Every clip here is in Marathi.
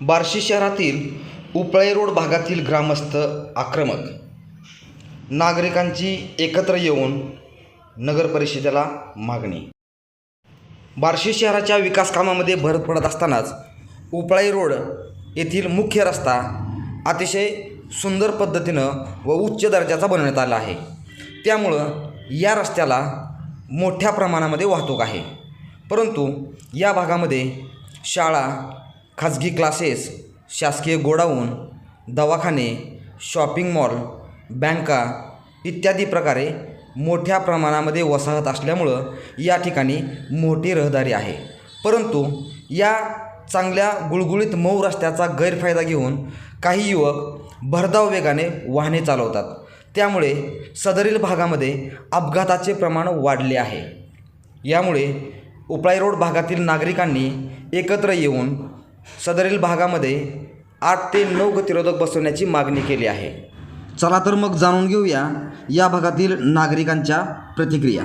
बार्शी शहरातील उपळे रोड भागातील ग्रामस्थ आक्रमक. नागरिकांची एकत्र येऊन नगरपरिषदेला मागणी. बार्शी शहराच्या विकास कामामध्ये भर पडत असतानाच उपळाई रोड येथील मुख्य रस्ता अतिशय सुंदर पद्धतीनं व उच्च दर्जाचा बनवण्यात आला आहे. त्यामुळं या रस्त्याला मोठ्या प्रमाणामध्ये वाहतूक आहे. परंतु या भागामध्ये शाळा खाजगी क्लासेस शासकीय गोडाऊन दवाखाने शॉपिंग मॉल बँका इत्यादी प्रकारे मोठ्या प्रमाणामध्ये वसाहत असल्यामुळं या ठिकाणी मोठी रहदारी आहे. परंतु या चांगल्या गुळगुळीत मऊ रस्त्याचा गैरफायदा घेऊन काही युवक भरधाव वेगाने वाहने चालवतात. त्यामुळे सदरील भागामध्ये अपघाताचे प्रमाण वाढले आहे. यामुळे उपळाई रोड भागातील नागरिकांनी एकत्र येऊन सदरील भागामध्ये आठ ते नऊ गतिरोधक बसवण्याची मागणी केली आहे. चला तर मग जाणून घेऊया या भागातील नागरिकांच्या प्रतिक्रिया.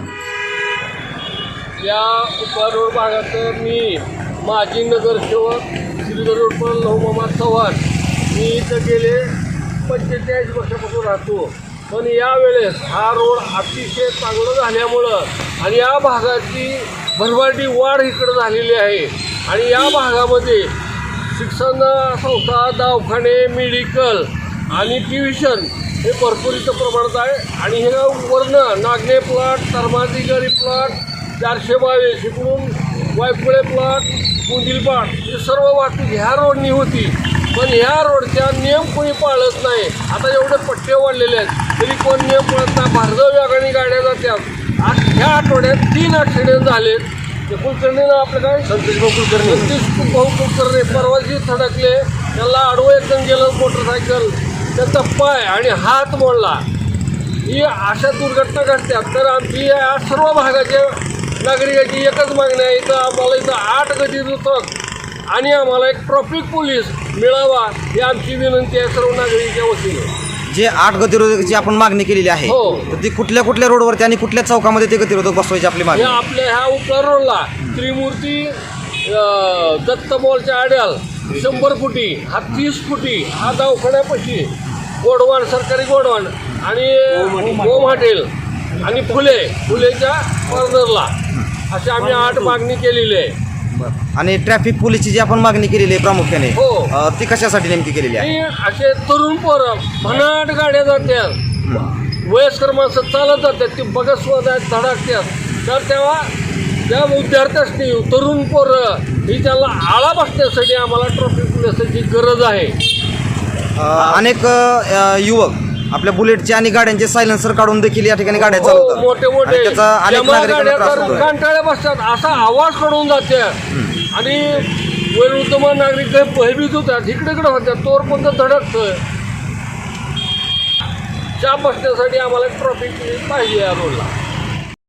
या उपरोड भागात मी माजी नगरसेवक श्रीधर रोडपर लहुमामा चव्हाण. मी इथं गेले पंचेचाळीस वर्षापासून राहतो. पण यावेळेस हा रोड अतिशय चांगलं झाल्यामुळं आणि या भागाची भरभाटी वाढ इकडं झालेली आहे. आणि या भागामध्ये शिक्षण संस्था दवाखाने मेडिकल आणि ट्युशन हे भरपूर इथं प्रमाणात आहे. आणि हे वर्ण नागणे प्लॉट धर्माधिकारी प्लॉट चारशे बावीस इकडून वायफुळे प्लॉट कुंदील प्लॉट ही सर्व वाहतूक ह्या रोडनी होती. पण ह्या रोडच्या नियम कोणी पाळत नाही. आता एवढे पट्टे वाढलेले आहेत तरी कोण नियम पाळत नाही? भारदव वेगाने गाड्या जात्यात. आज ह्या आठवड्यात तीन ॲक्सिडेंट झालेत. ते कुलकर्णी ना आपलं काय? संतोष भाऊ कुलकर्णी. संतोष भाऊ कुलकर्णी परवाची थडकले त्याला आडवं एकदम गेलं मोटरसायकल. त्याचा पाय आणि हात मोडला. ही अशा दुर्घटना घडतात. तर आमची या सर्व भागाच्या नागरिकाची एकच मागणी आहे. इथं आम्हाला इथं आठ गती दुतक आणि आम्हाला एक ट्रॉफिक पोलीस मिळावा ही आमची विनंती आहे सर्व नागरिकांच्या वतीने. जे आठ गतिरोधकाची आपण मागणी केलेली आहे हो. तर ती कुठल्या कुठल्या रोडवरती आणि कुठल्या चौकामध्ये ते गतिरोधक बसवायची आपली हे मागणी आपल्या ह्या उपला रोडला त्रिमूर्ती अं, दत्त मॉलच्या आड्याल शंभर फुटी हा तीस फुटी हा दवाखान्यापाशी गोडवान सरकारी गोडवान आणि होम हॉटेल आणि फुले फुलेच्या कॉर्नरला अशी आम्ही आठ मागणी केलेली आहे. आणि ट्रॅफिक पोलीसची जी आपण मागणी केलेली आहे प्रामुख्याने हो. अ, ती कशासाठी नेमकी केलेली आहे? असे तरुण पोरं भनाट गाड्या जात्यात. वयस्कर माणसं चालत जातात ती बघत सुद्धा धडकतात तर तेव्हा त्या विद्यार्थ्यांनी तरुण पोरं ही त्याला आळा बसण्यासाठी आम्हाला ट्रॉफिक पोलिसाची गरज आहे. अ, अनेक अ, युवक आपल्या बुलेटचे आणि गाड्यांचे सायलेन्सर काढून देखील या ठिकाणी गाड्या हो, चालवतात. मोठे आणि मोठे त्याचा अनेक जमा नागरिकांना गाड्या त्रास तर होतोय. कंटाळ्या बसतात. असा आवाजकडून जाते. आणि वैरुद्धमान नागरिक काही भयभीत होतात इकडे इकडे होतात तोवर कोणतं धडकतं त्या बसण्यासाठी आम्हाला ट्रॉफिक पाहिजे या रोडला.